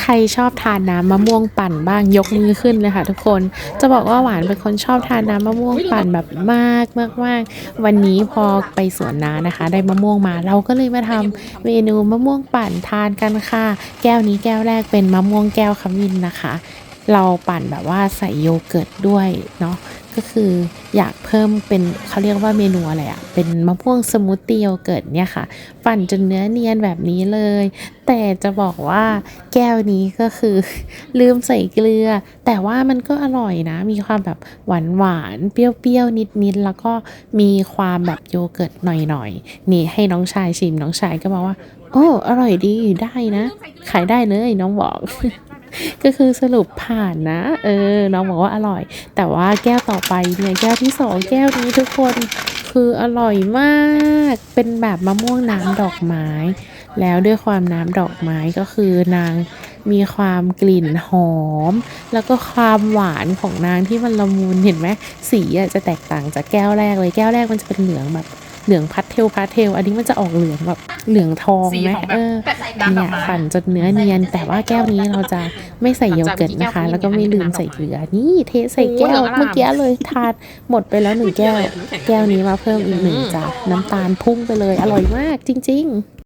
ใครชอบทานน้ำมะม่วงปั่นบ้างยกมือขึ้นเลยค่ะทุกคนจะบอกว่าหวานเป็นคนชอบทานน้ำมะม่วงปั่นแบบมากมากมากวันนี้พอไปสวนน้านะคะ ได้มะม่วงมา เราก็เลยมาทำเมนูมะม่วงปั่นทานกันค่ะ แก้วนี้แก้วแรกเป็นมะม่วงแก้วขมิ้นนะคะ เราปั่นแบบว่าใส่โยเกิร์ตด้วยเนาะ ก็คืออยากเพิ่มเป็นเขาเรียกว่าเมนูอะไรอะเป็นมะม่วงสมูทตี้โยเกิร์ตเนี่ยค่ะปั่นจนเนื้อเนียนแบบนี้เลย แต่จะบอกว่าแก้วนี้ก็คือ ลืมใส่เกลือ แต่ว่ามันก็อร่อยนะ มีความแบบหวานหวานๆเปรี้ยวๆนิดๆแล้วก็มีความแบบโยเกิร์ตหน่อยๆนี่ให้น้องชายชิมน้องชายก็บอกว่า โอ้อร่อยดีได้นะ ขายได้เลยน้องบอก ก็คือสรุปผ่านนะ เออ น้องบอกว่าอร่อย แต่ว่าแก้วต่อไปเนี่ยแก้วที่สองแก้วนี้ทุกคนคืออร่อยมาก เป็นแบบมะม่วงน้ำดอกไม้ แล้วด้วยความน้ำดอกไม้ก็คือนางมีความกลิ่นหอม แล้วก็ความหวานของนางที่มันละมุนเห็นไหมสีอะจะแตกต่างจากแก้วแรกเลยแก้วแรกมันจะเป็นเหลืองแบบ เหลืองพัดเทลพัดเทล อันนี้มันจะออกเหลืองแบบเหลืองทองสีไหมของแบบเออน้ำดเนี่อยกไม้ปั่นจนเนื้อเนียน แต่ว่าแก้วนี้เราจะไม่ใส่โยเกิร์ตนะคะ แล้วก็ไม่ลืมใส่เกลือนี่เทใส่แก้วเมื่อกี้เลยทานหมดไปแล้วหนึ่งแก้ว แก้วนี้มาเพิ่มอีกหนึ่งจ้ะน้ำตาลพุ่งไปเลยอร่อยมากจริง ๆ